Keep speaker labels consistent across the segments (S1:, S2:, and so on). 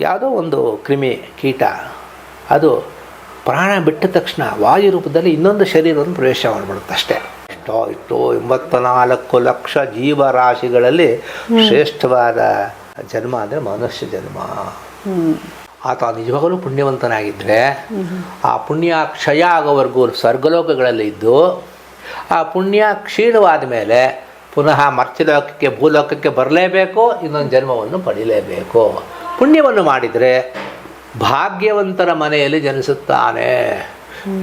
S1: ಯಾವುದೋ ಒಂದು ಕ್ರಿಮಿ ಕೀಟ ಅದು ಪ್ರಾಣ ಬಿಟ್ಟ ತಕ್ಷಣ ವಾಯು ರೂಪದಲ್ಲಿ ಇನ್ನೊಂದು ಶರೀರವನ್ನು ಪ್ರವೇಶ ಮಾಡಿಬಿಡುತ್ತೆ ಅಷ್ಟೇ. ಎಷ್ಟೋ ಇಷ್ಟೋ ಎಂಬತ್ತ ನಾಲ್ಕು ಲಕ್ಷ ಜೀವರಾಶಿಗಳಲ್ಲಿ ಶ್ರೇಷ್ಠವಾದ ಜನ್ಮ ಅಂದರೆ ಮನುಷ್ಯ ಜನ್ಮ. ಆತ ನಿಜವಾಗಲೂ ಪುಣ್ಯವಂತನಾಗಿದ್ದರೆ ಆ ಪುಣ್ಯ ಕ್ಷಯ ಆಗೋವರೆಗೂ ಸ್ವರ್ಗಲೋಕಗಳಲ್ಲಿ ಇದ್ದು ಆ ಪುಣ್ಯ ಕ್ಷೀಣವಾದ ಮೇಲೆ ಪುನಃ ಮರ್ತ್ಯಲೋಕಕ್ಕೆ ಭೂಲೋಕಕ್ಕೆ ಬರಲೇಬೇಕು ಇನ್ನೊಂದು ಜನ್ಮವನ್ನು ಪಡೀಲೇಬೇಕು. ಪುಣ್ಯವನ್ನು ಮಾಡಿದರೆ ಭಾಗ್ಯವಂತರ ಮನೆಯಲ್ಲಿ ಜನಿಸುತ್ತಾನೆ.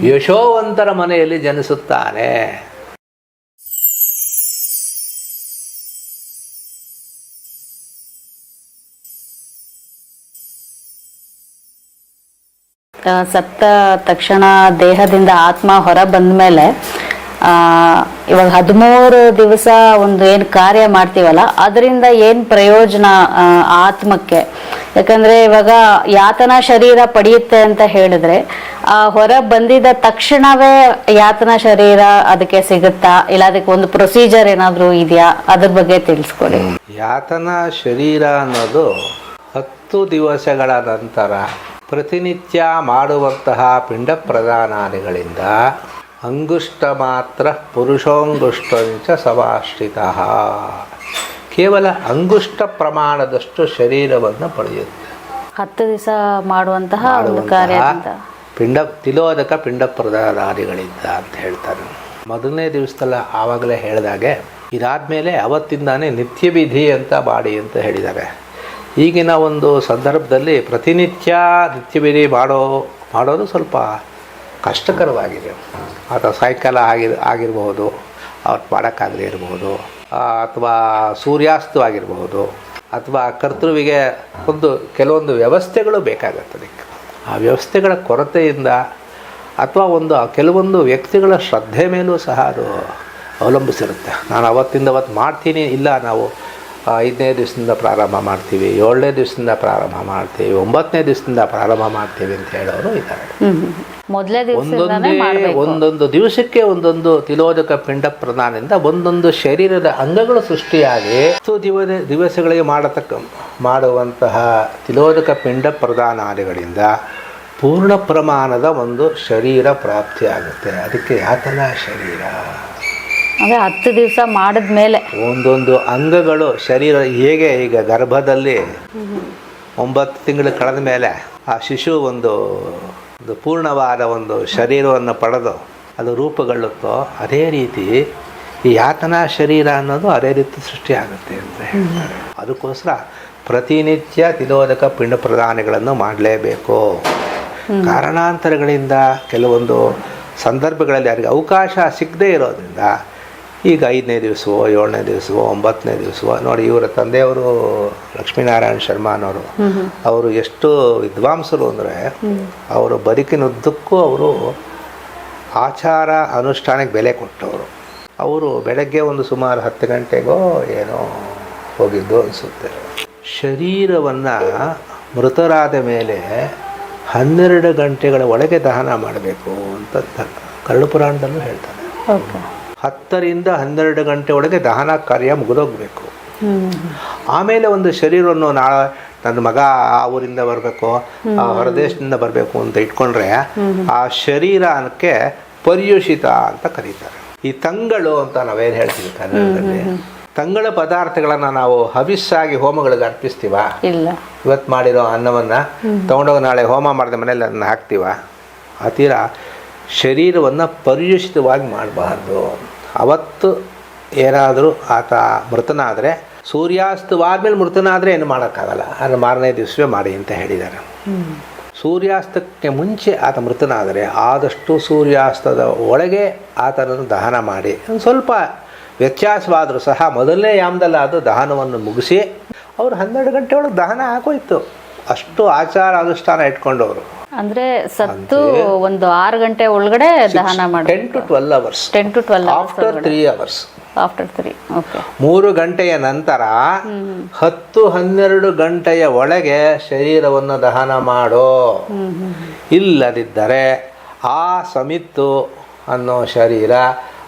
S1: ಯಶೋವಂತರ ಮನೆಯಲ್ಲಿ ಜನಿಸುತ್ತಾನೆ.
S2: ಸತ್ತ ತಕ್ಷಣ ದೇಹದಿಂದ ಆತ್ಮ ಹೊರ ಬಂದ ಮೇಲೆ ಇವಾಗ ಹದಿಮೂರು ದಿವಸ ಒಂದು ಏನು ಕಾರ್ಯ ಮಾಡ್ತೀವಲ್ಲ, ಅದರಿಂದ ಏನು ಪ್ರಯೋಜನ ಆತ್ಮಕ್ಕೆ? ಯಾಕಂದ್ರೆ ಇವಾಗ ಯಾತನ ಶರೀರ ಪಡೆಯುತ್ತೆ ಅಂತ ಹೇಳಿದ್ರೆ, ಆ ಹೊರ ಬಂದಿದ ತಕ್ಷಣವೇ ಯಾತನಾ ಶರೀರ ಅದಕ್ಕೆ ಸಿಗುತ್ತಾ? ಇಲ್ಲ ಅದಕ್ಕೆ ಒಂದು ಪ್ರೊಸೀಜರ್ ಏನಾದರೂ ಇದೆಯಾ? ಅದ್ರ ಬಗ್ಗೆ ತಿಳಿಸ್ಕೊಡಿ.
S1: ಯಾತನಾ ಶರೀರ ಅನ್ನೋದು ಹತ್ತು ದಿವಸಗಳ ನಂತರ ಪ್ರತಿನಿತ್ಯ ಮಾಡುವಂತಹ ಪಿಂಡ ಪ್ರದಾನಾದಿಗಳಿಂದ ಅಂಗುಷ್ಟ ಮಾತ್ರ ಪುರುಷೋಂಗುಷ್ಟಂಚ ಸಮಾಶ್ರಿತ ಕೇವಲ ಅಂಗುಷ್ಟ ಪ್ರಮಾಣದಷ್ಟು ಶರೀರವನ್ನು ಪಡೆಯುತ್ತೆ.
S2: ಹತ್ತು ದಿವಸ ಮಾಡುವಂತಹ ಒಂದು
S1: ಪಿಂಡ ತಿಲೋದಕ ಪಿಂಡ ಪ್ರದಾನಾದಿಗಳಿಂದ ಅಂತ ಹೇಳ್ತಾರೆ. ಮೊದಲನೇ ದಿವಸದಲ್ಲ ಆವಾಗಲೇ ಹೇಳಿದಾಗೆ ಇದಾದಮೇಲೆ ಅವತ್ತಿಂದಾನೇ ನಿತ್ಯ ವಿಧಿ ಅಂತ ಮಾಡಿ ಅಂತ ಹೇಳಿದ್ದಾರೆ ಈಗಿನ ಒಂದು ಸಂದರ್ಭದಲ್ಲಿ ಪ್ರತಿನಿತ್ಯ ನಿತ್ಯ ವಿಧಿ ಮಾಡೋ ಮಾಡೋದು ಸ್ವಲ್ಪ ಕಷ್ಟಕರವಾಗಿದೆ. ಅಥವಾ ಸಾಯಂಕಾಲ ಆಗಿ ಆಗಿರಬಹುದು. ಅವತ್ತು ಮಾಡೋಕ್ಕಾಗದೇ ಇರಬಹುದು ಅಥವಾ ಸೂರ್ಯಾಸ್ತವಾಗಿರಬಹುದು ಅಥವಾ ಕರ್ತೃವಿಗೆ ಒಂದು ಕೆಲವೊಂದು ವ್ಯವಸ್ಥೆಗಳು ಬೇಕಾಗತ್ತೆ ಅದಕ್ಕೆ ಆ ವ್ಯವಸ್ಥೆಗಳ ಕೊರತೆಯಿಂದ ಅಥವಾ ಒಂದು ಕೆಲವೊಂದು ವ್ಯಕ್ತಿಗಳ ಶ್ರದ್ಧೆ ಮೇಲೂ ಸಹ ಅದು ಅವಲಂಬಿಸಿರುತ್ತೆ. ನಾನು ಅವತ್ತಿಂದ ಅವತ್ತು ಮಾಡ್ತೀನಿ, ಇಲ್ಲ ನಾವು ಐದನೇ ದಿವಸದಿಂದ ಪ್ರಾರಂಭ ಮಾಡ್ತೀವಿ ಏಳನೇ ದಿವಸದಿಂದ ಪ್ರಾರಂಭ ಮಾಡ್ತೀವಿ ಒಂಬತ್ತನೇ ದಿವಸದಿಂದ ಪ್ರಾರಂಭ ಮಾಡ್ತೀವಿ ಅಂತ ಹೇಳೋರು ಇದ್ದಾರೆ. ಒಂದೊಂದೇ ಒಂದೊಂದು ದಿವಸಕ್ಕೆ ಒಂದೊಂದು ತಿಲೋದಕ ಪಿಂಡ ಪ್ರದಾನದಿಂದ ಒಂದೊಂದು ಶರೀರದ ಅಂಗಗಳು ಸೃಷ್ಟಿಯಾಗಿ ಹತ್ತು ದಿವ ದಿವಸಗಳಿಗೆ ಮಾಡತಕ್ಕ ಮಾಡುವಂತಹ ತಿಲೋದಕ ಪಿಂಡ ಪ್ರದಾನಾದಿಗಳಿಂದ ಪೂರ್ಣ ಪ್ರಮಾಣದ ಒಂದು ಶರೀರ ಪ್ರಾಪ್ತಿಯಾಗುತ್ತೆ. ಅದಕ್ಕೆ ಯಾತನಾ ಶರೀರ?
S2: ಅಂದ್ರೆ ಹತ್ತು ದಿವಸ ಮಾಡಿದ್ಮೇಲೆ.
S1: ಒಂದೊಂದು ಅಂಗಗಳು ಶರೀರ ಹೇಗೆ ಈಗ ಗರ್ಭದಲ್ಲಿ ಒಂಬತ್ತು ತಿಂಗಳು ಕಳೆದ ಮೇಲೆ ಆ ಶಿಶು ಒಂದು ಒಂದು ಪೂರ್ಣವಾದ ಒಂದು ಶರೀರವನ್ನು ಪಡೆದು ಅದು ರೂಪುಗೊಳ್ಳುತ್ತೋ ಅದೇ ರೀತಿ ಈ ಯಾತನಾ ಶರೀರ ಅನ್ನೋದು ಅದೇ ರೀತಿ ಸೃಷ್ಟಿಯಾಗುತ್ತೆ ಅಂತ ಹೇಳ್ತಾರೆ. ಅದಕ್ಕೋಸ್ಕರ ಪ್ರತಿನಿತ್ಯ ತಿಲೋದಕ ಪಿಂಡ ಪ್ರದಾನಗಳನ್ನು ಮಾಡಲೇಬೇಕು. ಕಾರಣಾಂತರಗಳಿಂದ ಕೆಲವೊಂದು ಸಂದರ್ಭಗಳಲ್ಲಿ ಅವರಿಗೆ ಅವಕಾಶ ಸಿಗದೇ ಇರೋದ್ರಿಂದ ಈಗ ಐದನೇ ದಿವಸವೋ ಏಳನೇ ದಿವಸವೋ ಒಂಬತ್ತನೇ ದಿವಸವೋ ನೋಡಿ ಇವರ ತಂದೆಯವರು ಲಕ್ಷ್ಮೀನಾರಾಯಣ ಅನ್ನೋರು. ಅವರು ಎಷ್ಟು ವಿದ್ವಾಂಸರು ಅಂದರೆ ಅವರು ಬದುಕಿನುದ್ದಕ್ಕೂ ಅವರು ಆಚಾರ ಅನುಷ್ಠಾನಕ್ಕೆ ಬೆಲೆ ಕೊಟ್ಟವರು. ಅವರು ಬೆಳಗ್ಗೆ ಒಂದು ಸುಮಾರು ಹತ್ತು ಗಂಟೆಗೋ ಏನೋ ಹೋಗಿದ್ದು ಅನಿಸುತ್ತೆ. ಶರೀರವನ್ನು ಮೃತರಾದ ಮೇಲೆ ಹನ್ನೆರಡು ಗಂಟೆಗಳ ಒಳಗೆ ದಹನ ಮಾಡಬೇಕು ಅಂತ ಕರಡು ಪುರಾಣದಲ್ಲೂ ಹೇಳ್ತಾರೆ.
S2: ಓಕೆ.
S1: ಹತ್ತರಿಂದ ಹನ್ನೆರಡು ಗಂಟೆ ಒಳಗೆ ದಹನ ಕಾರ್ಯ ಮುಗಿದೋಗ್ಬೇಕು. ಆಮೇಲೆ ಒಂದು ಶರೀರವನ್ನು ನಾಳೆ ನನ್ನ ಮಗ ಆ ಊರಿಂದ ಬರಬೇಕು ಆ ಹೊರದೇಶದಿಂದ ಬರಬೇಕು ಅಂತ ಇಟ್ಕೊಂಡ್ರೆ ಆ ಶರೀರಕ್ಕೆ ಪರ್ಯುಷಿತ ಅಂತ ಕರೀತಾರೆ. ಈ ತಂಗಳು ಅಂತ ನಾವೇನು ಹೇಳ್ತೀವಿ ಕನ್ನಡದಲ್ಲಿ? ತಂಗಳ ಪದಾರ್ಥಗಳನ್ನು ನಾವು ಹವಿಸ್ಸಾಗಿ ಹೋಮಗಳಿಗೆ ಅರ್ಪಿಸ್ತೀವ?
S2: ಇಲ್ಲ.
S1: ಇವತ್ತು ಮಾಡಿರೋ ಅನ್ನವನ್ನು ತೊಗೊಂಡೋಗಿ ನಾಳೆ ಹೋಮ ಮಾಡಿದ ಮನೇಲಿ ಅದನ್ನು ಹಾಕ್ತೀವ? ಆ ತೀರ ಶರೀರವನ್ನು ಪರ್ಯುಷಿತವಾಗಿ ಮಾಡಬಾರ್ದು. ಅವತ್ತು ಏನಾದರೂ ಆತ ಮೃತನಾದರೆ ಸೂರ್ಯಾಸ್ತವಾದ್ಮೇಲೆ ಮೃತನಾದರೆ ಏನು ಮಾಡೋಕ್ಕಾಗಲ್ಲ. ಅದು ಮಾರನೇ ದಿವಸವೇ ಮಾಡಿ ಅಂತ ಹೇಳಿದ್ದಾರೆ. ಸೂರ್ಯಾಸ್ತಕ್ಕೆ ಮುಂಚೆ ಆತ ಮೃತನಾದರೆ ಆದಷ್ಟು ಸೂರ್ಯಾಸ್ತದ ಒಳಗೆ ಆತನನ್ನು ದಹನ ಮಾಡಿ. ಸ್ವಲ್ಪ ವ್ಯತ್ಯಾಸವಾದರೂ ಸಹ ಮೊದಲನೇ ಯಾಮದಲ್ಲಾದರೂ ದಹನವನ್ನು ಮುಗಿಸಿ, ಅವರು ಹನ್ನೆರಡು ಗಂಟೆ ಒಳಗೆ ದಹನ ಆಗೋಯ್ತು. ಅಷ್ಟು ಆಚಾರ ಅನುಷ್ಠಾನ ಇಟ್ಕೊಂಡವರು.
S2: ಅಂದ್ರೆ ಸತ್ತು ಒಂದು ಆರು ಗಂಟೆ ಒಳಗಡೆ ದಹನ ಮಾಡಿ
S1: ten to twelve hours
S2: ten to twelve
S1: after three hours
S2: after three okay
S1: ಮೂರು ಗಂಟೆಯ ನಂತರ ಹತ್ತು ಹನ್ನೆರಡು ಗಂಟೆಯ ಒಳಗೆ ಶರೀರವನ್ನು ದಹನ ಮಾಡೋ. ಇಲ್ಲದಿದ್ದರೆ ಆ ಸಮಿತ್ತು ಅನ್ನೋ ಶರೀರ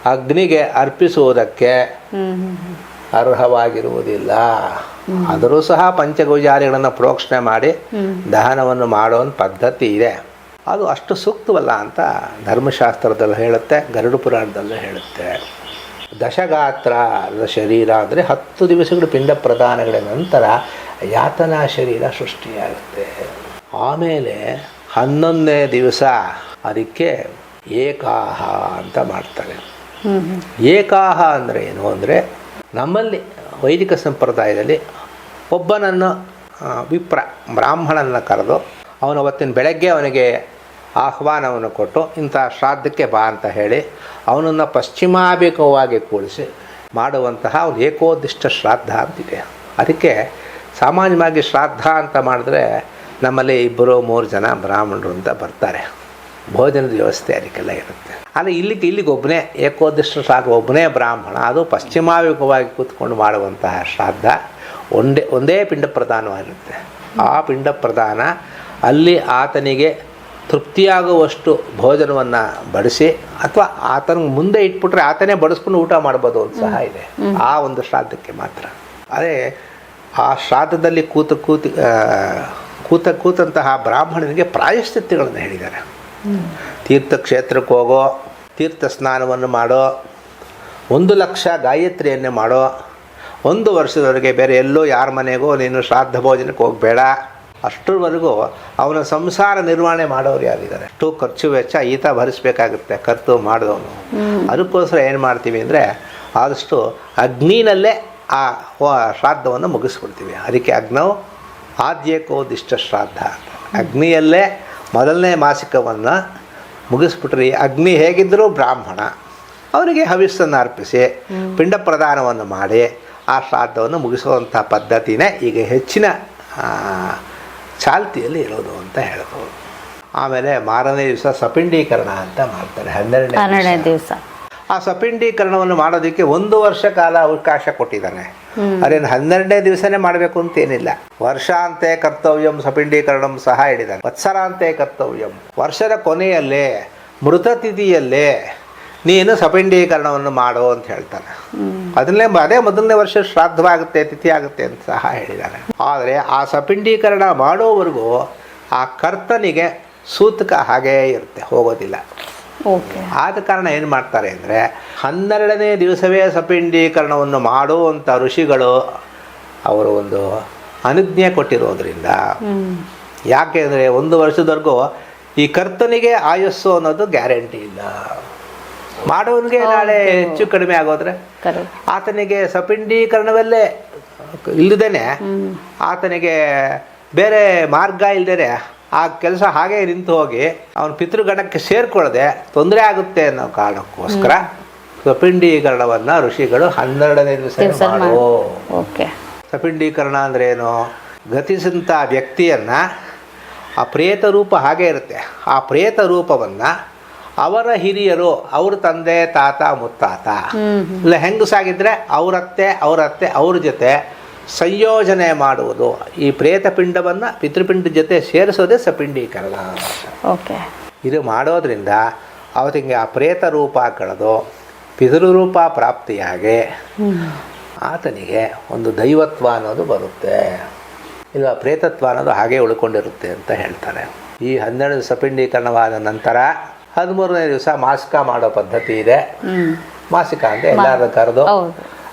S1: ಅಗ್ನಿಗೆ ಅರ್ಪಿಸುವುದಕ್ಕೆ ಅರ್ಹವಾಗಿರುವುದಿಲ್ಲ. ಆದರೂ ಸಹ ಪಂಚಗೋಜಾರಿಗಳನ್ನು ಪ್ರೋಕ್ಷಣೆ ಮಾಡಿ ದಹನವನ್ನು ಮಾಡೋ ಒಂದು ಪದ್ಧತಿ ಇದೆ. ಅದು ಅಷ್ಟು ಸೂಕ್ತವಲ್ಲ ಅಂತ ಧರ್ಮಶಾಸ್ತ್ರದಲ್ಲೂ ಹೇಳುತ್ತೆ ಗರುಡ ಪುರಾಣದಲ್ಲೂ ಹೇಳುತ್ತೆ. ದಶಗಾತ್ರ ಶರೀರ ಅಂದರೆ ಹತ್ತು ದಿವಸಗಳು ಪಿಂಡ ಪ್ರದಾನಗಳ ನಂತರ ಯಾತನಾ ಶರೀರ ಸೃಷ್ಟಿಯಾಗುತ್ತೆ. ಆಮೇಲೆ ಹನ್ನೊಂದನೇ ದಿವಸ ಅದಕ್ಕೆ ಏಕಾಹ ಅಂತ ಮಾಡ್ತಾರೆ. ಏಕಾಹ ಅಂದರೆ ಏನು ಅಂದರೆ ನಮ್ಮಲ್ಲಿ ವೈದಿಕ ಸಂಪ್ರದಾಯದಲ್ಲಿ ಒಬ್ಬನನ್ನು ವಿಪ್ರ ಬ್ರಾಹ್ಮಣನ ಕರೆದು ಅವನು ಅವತ್ತಿನ ಬೆಳಗ್ಗೆ ಅವನಿಗೆ ಆಹ್ವಾನವನ್ನು ಕೊಟ್ಟು ಇಂಥ ಶ್ರಾದ್ದಕ್ಕೆ ಬಾ ಅಂತ ಹೇಳಿ ಅವನನ್ನು ಪಶ್ಚಿಮಾಭಿಕವಾಗಿ ಕೂಡಿಸಿ ಮಾಡುವಂತಹ ಒಂದು ಏಕೋದಿಷ್ಟ ಶ್ರಾದ್ದ ಅಂತಿದೆ. ಅದಕ್ಕೆ ಸಾಮಾನ್ಯವಾಗಿ ಶ್ರಾದ್ದ ಅಂತ ಮಾಡಿದ್ರೆ ನಮ್ಮಲ್ಲಿ ಇಬ್ಬರು ಮೂರು ಜನ ಬ್ರಾಹ್ಮಣರು ಅಂತ ಬರ್ತಾರೆ. ಭೋಜನದ ವ್ಯವಸ್ಥೆ ಅದಕ್ಕೆಲ್ಲ ಇರುತ್ತೆ. ಆದರೆ ಇಲ್ಲಿಗೆ ಇಲ್ಲಿಗೆ ಒಬ್ಬನೇ ಏಕೋದಿಷ್ಟ ಸಾಕು ಒಬ್ಬನೇ ಬ್ರಾಹ್ಮಣ ಅದು ಪಶ್ಚಿಮಾಭಿಮುಖವಾಗಿ ಕೂತ್ಕೊಂಡು ಮಾಡುವಂತಹ ಶ್ರಾದ್ದ ಒಂದೇ ಒಂದೇ ಪಿಂಡ ಪ್ರಧಾನವಾಗಿರುತ್ತೆ. ಆ ಪಿಂಡ ಪ್ರಧಾನ ಅಲ್ಲಿ ಆತನಿಗೆ ತೃಪ್ತಿಯಾಗುವಷ್ಟು ಭೋಜನವನ್ನು ಬಡಿಸಿ ಅಥವಾ ಆತನ ಮುಂದೆ ಇಟ್ಬಿಟ್ರೆ ಆತನೇ ಬಡಿಸ್ಕೊಂಡು ಊಟ ಮಾಡ್ಬೋದು ಅಂತ ಸಹ ಇದೆ. ಆ ಒಂದು ಶ್ರಾದ್ದಕ್ಕೆ ಮಾತ್ರ. ಅದೇ ಆ ಶ್ರಾದ್ದದಲ್ಲಿ ಕೂತು ಕೂತು ಕೂತ ಕೂತಂತಹ ಬ್ರಾಹ್ಮಣನಿಗೆ ಪ್ರಾಯಶ್ಚಿತ್ಯಗಳನ್ನು ಹೇಳಿದ್ದಾರೆ. ತೀರ್ಥಕ್ಷೇತ್ರಕ್ಕೆ ಹೋಗೋ ತೀರ್ಥ ಸ್ನಾನವನ್ನು ಮಾಡೋ ಒಂದು ಲಕ್ಷ ಗಾಯತ್ರಿಯನ್ನೇ ಮಾಡೋ ಒಂದು ವರ್ಷದವರೆಗೆ ಬೇರೆ ಎಲ್ಲೋ ಯಾರ ಮನೆಗೋ ನೀನು ಶ್ರಾದ್ದ ಭೋಜನಕ್ಕೆ ಹೋಗಬೇಡ. ಅಷ್ಟರವರೆಗೂ ಅವನ ಸಂಸಾರ ನಿರ್ವಹಣೆ ಮಾಡೋರು ಯಾರಿದ್ದಾರೆ? ಅಷ್ಟು ಖರ್ಚು ವೆಚ್ಚ ಈತ ಭರಿಸಬೇಕಾಗುತ್ತೆ ಖರ್ಚು ಮಾಡಿದವನು. ಅದಕ್ಕೋಸ್ಕರ ಏನು ಮಾಡ್ತೀವಿ ಅಂದರೆ ಆದಷ್ಟು ಅಗ್ನಿನಲ್ಲೇ ಆ ಶ್ರಾದ್ದವನ್ನು ಮುಗಿಸ್ಬಿಡ್ತೀವಿ. ಅದಕ್ಕೆ ಅಗ್ನವು ಆದ್ಯಕೋದಿಷ್ಟ ಶ್ರಾದ್ದ ಅಂತ. ಅಗ್ನಿಯಲ್ಲೇ ಮೊದಲನೇ ಮಾಸಿಕವನ್ನು ಮುಗಿಸ್ಬಿಟ್ರಿ. ಅಗ್ನಿ ಹೇಗಿದ್ದರೂ ಬ್ರಾಹ್ಮಣ. ಅವನಿಗೆ ಹವಿಸ್ಸನ್ನು ಅರ್ಪಿಸಿ ಪಿಂಡ ಪ್ರದಾನವನ್ನು ಮಾಡಿ ಆ ಶ್ರಾದ್ದವನ್ನು ಮುಗಿಸುವಂಥ ಪದ್ಧತಿನೇ ಈಗ ಹೆಚ್ಚಿನ ಚಾಲ್ತಿಯಲ್ಲಿ ಇರೋದು ಅಂತ ಹೇಳ್ಬೋದು. ಆಮೇಲೆ ಮಾರನೇ ದಿವಸ ಸಪಿಂಡೀಕರಣ ಅಂತ ಮಾಡ್ತಾರೆ ಹನ್ನೆರಡನೇ. ದಿವಸ. ಆ ಸಪಿಂಡೀಕರಣವನ್ನು ಮಾಡೋದಕ್ಕೆ ಒಂದು ವರ್ಷ ಕಾಲ ಅವಕಾಶ ಕೊಟ್ಟಿದ್ದಾನೆ. ಅದೇನು ಹನ್ನೆರಡನೇ ದಿವಸನೇ ಮಾಡಬೇಕು ಅಂತ ಏನಿಲ್ಲ. ವರ್ಷಾಂತೆ ಕರ್ತವ್ಯಂ ಸಪಿಂಡೀಕರಣಂ ಸಹ ಹೇಳಿದ್ದಾನೆ ವತ್ಸರಾಂತೆ ಕರ್ತವ್ಯಂ. ವರ್ಷದ ಕೊನೆಯಲ್ಲೇ, ಮೃತ ತಿಥಿಯಲ್ಲೇ ನೀನು ಸಪಿಂಡೀಕರಣವನ್ನು ಮಾಡು ಅಂತ ಹೇಳ್ತಾನೆ. ಅದನ್ನೇ ಅದೇ ಮೊದಲನೇ ವರ್ಷ ಶ್ರಾದ್ದವಾಗುತ್ತೆ, ತಿಥಿ ಆಗುತ್ತೆ ಅಂತ ಸಹ ಹೇಳಿದ್ದಾನೆ ಆದರೆ ಆ ಸಪಿಂಡೀಕರಣ ಮಾಡೋವರೆಗೂ ಆ ಕರ್ತನಿಗೆ ಸೂತಕ ಹಾಗೇ ಇರುತ್ತೆ, ಹೋಗೋದಿಲ್ಲ. ಆದ ಕಾರಣ ಏನು ಮಾಡ್ತಾರೆ ಅಂದರೆ ಹನ್ನೆರಡನೇ ದಿವಸವೇ ಸಪಿಂಡೀಕರಣವನ್ನು ಮಾಡುವಂಥ ಋಷಿಗಳು ಅವರು ಒಂದು ಅನುಜ್ಞೆ ಕೊಟ್ಟಿರೋದ್ರಿಂದ ಯಾಕೆ ಅಂದರೆ ಒಂದು ವರ್ಷದವರೆಗೂ ಈ ಕರ್ತನಿಗೆ ಆಯಸ್ಸು ಅನ್ನೋದು ಗ್ಯಾರಂಟಿ ಇಲ್ಲ. ಮಾಡೋನಿಗೆ ನಾಳೆ ಹೆಚ್ಚು ಕಡಿಮೆ ಆಗೋದ್ರೆ ಆತನಿಗೆ ಸಪಿಂಡೀಕರಣವಲ್ಲೇ ಇಲ್ಲದೇನೆ ಆತನಿಗೆ ಬೇರೆ ಮಾರ್ಗ ಇಲ್ಲದೇ ಆ ಕೆಲಸ ಹಾಗೆ ನಿಂತು ಹೋಗಿ ಅವನ ಪಿತೃಗಣಕ್ಕೆ ಸೇರ್ಕೊಳ್ಳದೆ ತೊಂದರೆ ಆಗುತ್ತೆ ಅನ್ನೋ ಕಾರಣಕ್ಕೋಸ್ಕರ ಸಪಿಂಡೀಕರಣವನ್ನು ಋಷಿಗಳು ಹನ್ನೆರಡನೇ ದಿವಸ
S2: ಓಕೆ.
S1: ಸಪಿಂಡೀಕರಣ ಅಂದ್ರೆ ಏನು? ಗತಿಸಿದಂಥ ವ್ಯಕ್ತಿಯನ್ನ ಆ ಪ್ರೇತ ರೂಪ ಹಾಗೆ ಇರುತ್ತೆ. ಆ ಪ್ರೇತ ರೂಪವನ್ನು ಅವರ ಹಿರಿಯರು ಅವ್ರ ತಂದೆ ತಾತ ಮುತ್ತಾತ. ಇಲ್ಲ ಹೆಂಗಸಾಗಿದ್ದರೆ ಅವರತ್ತೆ ಅವರತ್ತೆ ಅವ್ರ ಜೊತೆ ಸಂಯೋಜನೆ ಮಾಡುವುದು. ಈ ಪ್ರೇತಪಿಂಡವನ್ನು ಪಿತೃಪಿಂಡ ಜೊತೆ ಸೇರಿಸೋದೇ ಸಪಿಂಡೀಕರಣ.
S2: ಓಕೆ.
S1: ಇದು ಮಾಡೋದ್ರಿಂದ ಅವತ್ತಿಗೆ ಆ ಪ್ರೇತ ರೂಪ ಕಳೆದು ಪಿತೃರೂಪ ಪ್ರಾಪ್ತಿಯಾಗಿ ಆತನಿಗೆ ಒಂದು ದೈವತ್ವ ಅನ್ನೋದು ಬರುತ್ತೆ. ಇಲ್ಲ ಪ್ರೇತತ್ವ ಅನ್ನೋದು ಹಾಗೆ ಉಳ್ಕೊಂಡಿರುತ್ತೆ ಅಂತ ಹೇಳ್ತಾರೆ. ಈ ಹನ್ನೆರಡು ಸಪಿಂಡೀಕರಣವಾದ ನಂತರ ಹದಿಮೂರನೇ ದಿವಸ ಮಾಸಿಕ ಮಾಡೋ ಪದ್ಧತಿ ಇದೆ. ಮಾಸಿಕ ಅಂದರೆ ಎಲ್ಲರೂ ಕರೆದು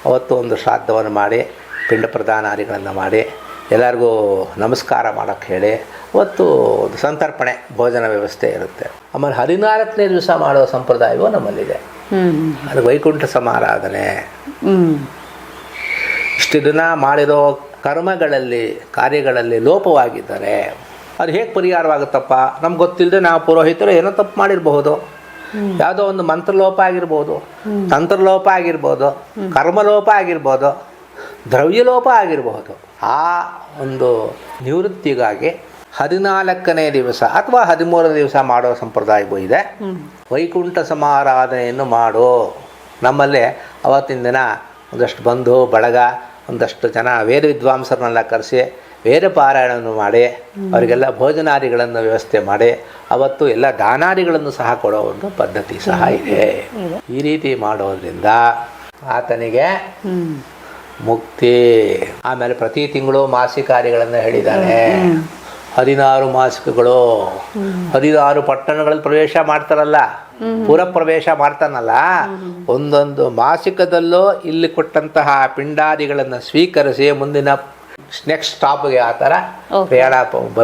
S1: ಅವತ್ತು ಒಂದು ಶ್ರಾದ್ದವನ್ನು ಮಾಡಿ ಪಿಂಡ ಪ್ರದಾನಾದಿಗಳನ್ನು ಮಾಡಿ ಎಲ್ಲರಿಗೂ ನಮಸ್ಕಾರ ಮಾಡೋಕ್ಕೆ ಹೇಳಿ ಮತ್ತು ಒಂದು ಸಂತರ್ಪಣೆ ಭೋಜನ ವ್ಯವಸ್ಥೆ ಇರುತ್ತೆ. ಆಮೇಲೆ ಹದಿನಾಲ್ಕನೇ ದಿವಸ ಮಾಡೋ ಸಂಪ್ರದಾಯವೂ ನಮ್ಮಲ್ಲಿದೆ. ಅದು ವೈಕುಂಠ ಸಮಾರಾಧನೆ. ಇಷ್ಟು ದಿನ ಮಾಡಿರೋ ಕರ್ಮಗಳಲ್ಲಿ ಕಾರ್ಯಗಳಲ್ಲಿ ಲೋಪವಾಗಿದ್ದಾರೆ ಅದು ಹೇಗೆ ಪರಿಹಾರವಾಗುತ್ತಪ್ಪ? ನಮ್ಗೆ ಗೊತ್ತಿಲ್ಲದೆ ನಾವು ಪುರೋಹಿತರು ಏನೋ ತಪ್ಪು ಮಾಡಿರಬಹುದು. ಯಾವುದೋ ಒಂದು ಮಂತ್ರಲೋಪ ಆಗಿರ್ಬೋದು ತಂತ್ರಲೋಪ ಆಗಿರ್ಬೋದು ಕರ್ಮಲೋಪ ಆಗಿರ್ಬೋದು. ದ್ರವ್ಯಲೋಪ ಆಗಿರಬಹುದು. ಆ ಒಂದು ನಿವೃತ್ತಿಗಾಗಿ ಹದಿನಾಲ್ಕನೇ ದಿವಸ ಅಥವಾ ಹದಿಮೂರನೇ ದಿವಸ ಮಾಡೋ ಸಂಪ್ರದಾಯವೂ ಇದೆ. ವೈಕುಂಠ ಸಮಾರಾಧನೆಯನ್ನು ಮಾಡು. ನಮ್ಮಲ್ಲಿ ಅವತ್ತಿನ ದಿನ ಒಂದಷ್ಟು ಬಂಧು ಬಳಗ ಒಂದಷ್ಟು ಜನ ವೇದ ವಿದ್ವಾಂಸರನ್ನೆಲ್ಲ ಕರೆಸಿ ವೇದ ಪಾರಾಯಣವನ್ನು ಮಾಡಿ ಅವರಿಗೆಲ್ಲ ಭೋಜನಾದಿಗಳನ್ನು ವ್ಯವಸ್ಥೆ ಮಾಡಿ ಅವತ್ತು ಎಲ್ಲ ದಾನಾದಿಗಳನ್ನು ಸಹ ಕೊಡೋ ಒಂದು ಪದ್ಧತಿ ಸಹ ಇದೆ. ಈ ರೀತಿ ಮಾಡೋದ್ರಿಂದ ಆತನಿಗೆ ಮುಕ್ತಿ. ಆಮೇಲೆ ಪ್ರತಿ ತಿಂಗಳು ಮಾಸಿಕಾರ್ಯಗಳನ್ನು ಹೇಳಿದ್ದಾನೆ. ಹದಿನಾರು ಮಾಸಿಕಗಳು. ಹದಿನಾರು ಪಟ್ಟಣಗಳಲ್ಲಿ ಪ್ರವೇಶ ಮಾಡ್ತಾರಲ್ಲ. ಪುರ ಪ್ರವೇಶ ಮಾಡ್ತಾನಲ್ಲ. ಒಂದೊಂದು ಮಾಸಿಕದಲ್ಲೂ ಇಲ್ಲಿ ಕೊಟ್ಟಂತಹ ಪಿಂಡಾದಿಗಳನ್ನು ಸ್ವೀಕರಿಸಿ ಮುಂದಿನ ನೆಕ್ಸ್ಟ್ ಸ್ಟಾಪ್ಗೆ ಆ ಥರ ಪ್ರಯಾಣ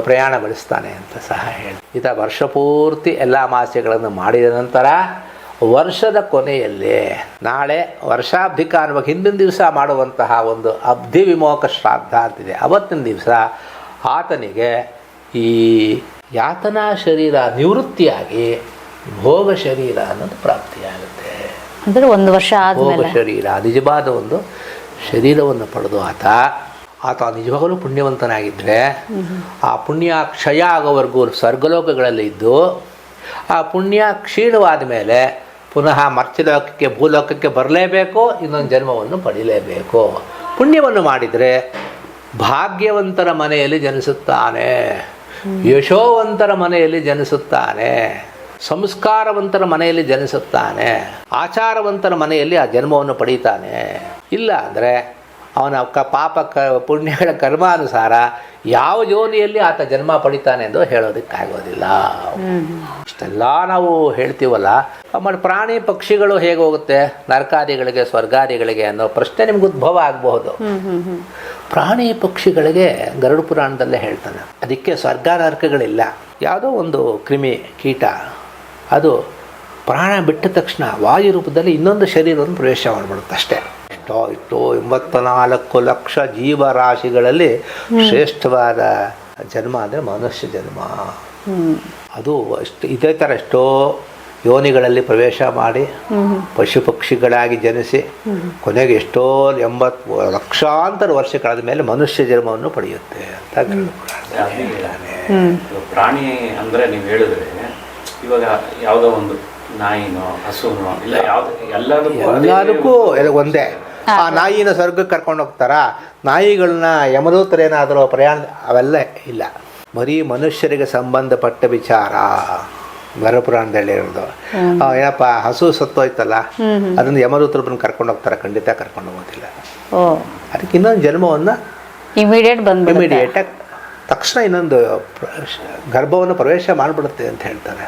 S1: ಪ್ರಯಾಣ ಬೆಳೆಸ್ತಾನೆ ಅಂತ ಸಹ ಹೇಳಿ. ಈತ ವರ್ಷ ಪೂರ್ತಿ ಎಲ್ಲ ಮಾಸಿಕಗಳನ್ನು ಮಾಡಿದ ನಂತರ ವರ್ಷದ ಕೊನೆಯಲ್ಲಿ ನಾಳೆ ವರ್ಷಾಬ್ಧಿಕ ಅನ್ನುವ ಹಿಂದಿನ ದಿವಸ ಮಾಡುವಂತಹ ಒಂದು ಅಬ್ಧಿ ವಿಮೋಕ ಶ್ರಾದ್ದ ಅಂತಿದೆ. ಅವತ್ತಿನ ದಿವಸ ಆತನಿಗೆ ಈ ಯಾತನಾ ಶರೀರ ನಿವೃತ್ತಿಯಾಗಿ ಭೋಗ ಶರೀರ ಅನ್ನೋದು ಪ್ರಾಪ್ತಿಯಾಗುತ್ತೆ.
S2: ಅಂದರೆ ಒಂದು ವರ್ಷ
S1: ಭೋಗ ಶರೀರ ನಿಜವಾದ ಒಂದು ಶರೀರವನ್ನು ಪಡೆದು ಆತ ಆತ ನಿಜವಾಗಲೂ ಪುಣ್ಯವಂತನಾಗಿದ್ದರೆ ಆ ಪುಣ್ಯ ಕ್ಷಯ ಆಗೋವರೆಗೂ ಸ್ವರ್ಗಲೋಕಗಳಲ್ಲಿ ಇದ್ದು ಆ ಪುಣ್ಯ ಕ್ಷೀಣವಾದ ಮೇಲೆ ಪುನಃ ಮರ್ತ್ಯಲೋಕಕ್ಕೆ, ಭೂಲೋಕಕ್ಕೆ ಬರಲೇಬೇಕು, ಇನ್ನೊಂದು ಜನ್ಮವನ್ನು ಪಡೀಲೇಬೇಕು. ಪುಣ್ಯವನ್ನು ಮಾಡಿದರೆ ಭಾಗ್ಯವಂತರ ಮನೆಯಲ್ಲಿ ಜನಿಸುತ್ತಾನೆ. ಯಶೋವಂತರ ಮನೆಯಲ್ಲಿ ಜನಿಸುತ್ತಾನೆ. ಸಂಸ್ಕಾರವಂತರ ಮನೆಯಲ್ಲಿ ಜನಿಸುತ್ತಾನೆ. ಆಚಾರವಂತರ ಮನೆಯಲ್ಲಿ ಆ ಜನ್ಮವನ್ನು ಪಡೀತಾನೆ. ಇಲ್ಲ ಅಂದರೆ ಅವನ ಕ ಪಾಪ ಕ ಪುಣ್ಯಗಳ ಕರ್ಮಾನುಸಾರ ಯಾವ ಯೋನಿಯಲ್ಲಿ ಆತ ಜನ್ಮ ಪಡಿತಾನೆ ಎಂದು ಹೇಳೋದಕ್ಕಾಗೋದಿಲ್ಲ. ಇಷ್ಟೆಲ್ಲ ನಾವು ಹೇಳ್ತೀವಲ್ಲ ಆಮೇಲೆ ಪ್ರಾಣಿ ಪಕ್ಷಿಗಳು ಹೇಗೆ ಹೋಗುತ್ತೆ ನರಕಾದಿಗಳಿಗೆ ಸ್ವರ್ಗಾದಿಗಳಿಗೆ ಅನ್ನೋ ಪ್ರಶ್ನೆ ನಿಮ್ಗೆ ಉದ್ಭವ ಆಗಬಹುದು. ಪ್ರಾಣಿ ಪಕ್ಷಿಗಳಿಗೆ ಗರುಡ ಪುರಾಣದಲ್ಲೇ ಹೇಳ್ತಾನೆ ಅದಕ್ಕೆ ಸ್ವರ್ಗ ನರಕಗಳಿಲ್ಲ. ಯಾವುದೋ ಒಂದು ಕ್ರಿಮಿ ಕೀಟ ಅದು ಪ್ರಾಣ ಬಿಟ್ಟ ತಕ್ಷಣ ವಾಯು ರೂಪದಲ್ಲಿ ಇನ್ನೊಂದು ಶರೀರವನ್ನು ಪ್ರವೇಶ ಮಾಡಿಬಿಡುತ್ತೆ ಅಷ್ಟೇ. ಎಷ್ಟೋ ಇಷ್ಟೋ ಎಂಬತ್ತ ನಾಲ್ಕು ಲಕ್ಷ ಜೀವರಾಶಿಗಳಲ್ಲಿ ಶ್ರೇಷ್ಠವಾದ ಜನ್ಮ ಅಂದರೆ ಮನುಷ್ಯ ಜನ್ಮ. ಅದು ಅಷ್ಟು ಇದೇ ಥರ ಎಷ್ಟೋ ಯೋನಿಗಳಲ್ಲಿ ಪ್ರವೇಶ ಮಾಡಿ ಪಶು ಪಕ್ಷಿಗಳಾಗಿ ಜನಿಸಿ ಕೊನೆಗೆ ಎಷ್ಟೋ ಎಂಬತ್ತು ಲಕ್ಷಾಂತರ ವರ್ಷ ಕಳೆದ ಮೇಲೆ ಮನುಷ್ಯ ಜನ್ಮವನ್ನು ಪಡೆಯುತ್ತೆ ಅಂತ
S3: ಪ್ರಾಣಿ ಅಂದರೆ ನೀವು ಹೇಳಿದ್ರೆ ಇವಾಗ ಯಾವುದೋ ಒಂದು ನಾಯಿನೋ ಹಸುನೋ ಇಲ್ಲ ಯಾವ್ದು ಎಲ್ಲದಕ್ಕೂ
S1: ಎಲ್ಲದಕ್ಕೂ ಒಂದೇ. ಆ ನಾಯಿನ ಸ್ವರ್ಗಕ್ಕೆ ಕರ್ಕೊಂಡು ಹೋಗ್ತಾರ? ನಾಯಿಗಳನ್ನ ಯಮದೂತರೇನಾದರೂ ಪ್ರಯಾಣ ಅವೆಲ್ಲ ಇಲ್ಲ. ಬರೀ ಮನುಷ್ಯರಿಗೆ ಸಂಬಂಧಪಟ್ಟ ವಿಚಾರ. ಗರ್ಭಪುರಾಣದಲ್ಲಿ ಇರೋದು. ಏನಪ್ಪ ಹಸು ಸತ್ತೋಯ್ತಲ್ಲ ಅದನ್ನು ಯಮದೂತರು ಬಂದು ಕರ್ಕೊಂಡು ಹೋಗ್ತಾರೆ. ಖಂಡಿತ ಕರ್ಕೊಂಡು ಹೋಗೋದಿಲ್ಲ. ಅದಕ್ಕೆ ಇನ್ನೊಂದು ಜನ್ಮವನ್ನು
S2: ಇಮಿಡಿಯೇಟ್ ಬಂದು
S1: ಇಮಿಡಿಯೇಟ್ ತಕ್ಷಣ ಇನ್ನೊಂದು ಗರ್ಭವನ್ನು ಪ್ರವೇಶ ಮಾಡಿಬಿಡುತ್ತೆ ಅಂತ ಹೇಳ್ತಾರೆ.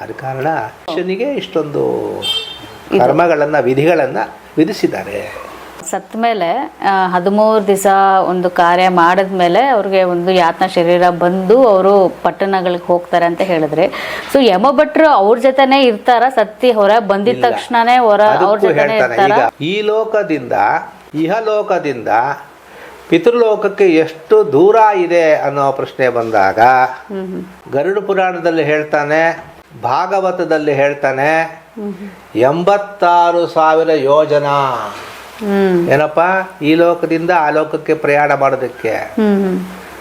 S1: ಅದ ಕಾರಣ ಮನುಷ್ಯನಿಗೆ ಇಷ್ಟೊಂದು ಕರ್ಮಗಳನ್ನು ವಿಧಿಗಳನ್ನು ವಿಧಿಸಿದ್ದಾರೆ.
S2: ಸತ್ತ ಮೇಲೆ ಹದಿಮೂರು ದಿವಸ ಒಂದು ಕಾರ್ಯ ಮಾಡಿದ್ಮೇಲೆ ಅವ್ರಿಗೆ ಒಂದು ಯಾತನ ಶರೀರ ಬಂದು ಅವರು ಪಟ್ಟಣಗಳಿಗೆ ಹೋಗ್ತಾರೆ ಅಂತ ಹೇಳಿದ್ರೆ. ಸೊ ಯಮ ಭಟ್ರು ಅವ್ರ ಜೊತೆನೆ ಇರ್ತಾರ ಸತ್ತಿ ಹೊರ ಬಂದಿದ ತಕ್ಷಣನೇ ಹೊರ ಅವ್ರ
S1: ಜೊತೆ
S2: ಜೊತೆನೆ ಇರ್ತಾರ.
S1: ಈ ಲೋಕದಿಂದ ಇಹಲೋಕದಿಂದ ಪಿತೃಲೋಕಕ್ಕೆ ಎಷ್ಟು ದೂರ ಇದೆ ಅನ್ನೋ ಪ್ರಶ್ನೆ ಬಂದಾಗ ಗರುಡ ಪುರಾಣದಲ್ಲಿ ಹೇಳ್ತಾನೆ ಭಾಗವತದಲ್ಲಿ ಹೇಳ್ತಾನೆ ಎಂಬತ್ತಾರು ಸಾವಿರ ಯೋಜನಾ. ಏನಪ್ಪ? ಈ ಲೋಕದಿಂದ ಆ ಲೋಕಕ್ಕೆ ಪ್ರಯಾಣ ಮಾಡೋದಕ್ಕೆ.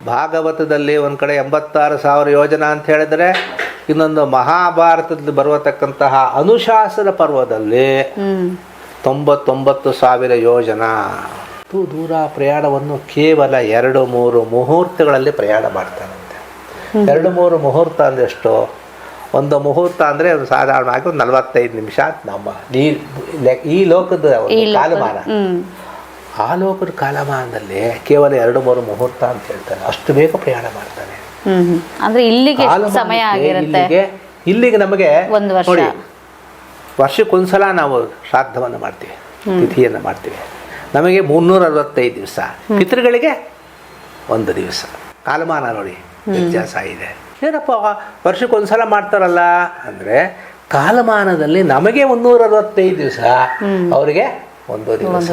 S1: ಭಾಗವತದಲ್ಲಿ ಒಂದು ಕಡೆ ಎಂಬತ್ತಾರು ಸಾವಿರ ಯೋಜನಾ ಅಂತ ಹೇಳಿದ್ರೆ ಇನ್ನೊಂದು ಮಹಾಭಾರತದಲ್ಲಿ ಬರುವತಕ್ಕಂತಹ ಅನುಶಾಸನ ಪರ್ವದಲ್ಲಿ ತೊಂಬತ್ತೊಂಬತ್ತು ಸಾವಿರ ಯೋಜನಾ. ದೂರ ಪ್ರಯಾಣವನ್ನು ಕೇವಲ ಎರಡು ಮೂರು ಮುಹೂರ್ತಗಳಲ್ಲಿ ಪ್ರಯಾಣ ಮಾಡ್ತಾನಂತೆ ಎರಡು ಮೂರು ಮುಹೂರ್ತ ಅಂದ್ರೆ ಎಷ್ಟು? ಒಂದು ಮುಹೂರ್ತ ಅಂದರೆ ಸಾಧಾರಣವಾಗಿ ಒಂದು ನಲವತ್ತೈದು ನಿಮಿಷ ನಮ್ಮ ಈ ಲೋಕದ ಕಾಲಮಾನ. ಆ ಲೋಕದ ಕಾಲಮಾನದಲ್ಲಿ ಕೇವಲ ಎರಡು ಮೂರು ಮುಹೂರ್ತ ಅಂತ ಹೇಳ್ತಾರೆ. ಅಷ್ಟು ಬೇಗ ಪ್ರಯಾಣ ಮಾಡ್ತಾನೆ.
S2: ಅಂದ್ರೆ ಇಲ್ಲಿಗೆ ಸಮಯ ಆಗಿರುತ್ತೆ?
S1: ಇಲ್ಲಿಗೆ ನಮಗೆ. ನೋಡಿ ವರ್ಷಕ್ಕೊಂದ್ಸಲ ನಾವು ಶ್ರಾದ್ದವನ್ನು ಮಾಡ್ತೀವಿ ತಿಥಿಯನ್ನು ಮಾಡ್ತೀವಿ. ನಮಗೆ ಮುನ್ನೂರ ಅರವತ್ತೈದು ದಿವಸ ಪಿತೃಗಳಿಗೆ ಒಂದು ದಿವಸ. ಕಾಲಮಾನ ನೋಡಿ ವ್ಯತ್ಯಾಸ ಇದೆ. ಏನಪ್ಪ ವರ್ಷಕ್ಕೊಂದ್ಸಲ ಮಾಡ್ತಾರಲ್ಲ? ಅಂದರೆ ಕಾಲಮಾನದಲ್ಲಿ ನಮಗೆ ಮುನ್ನೂರ ಅರವತ್ತೈದು ದಿವಸ ಅವರಿಗೆ ಒಂದು ದಿವಸ.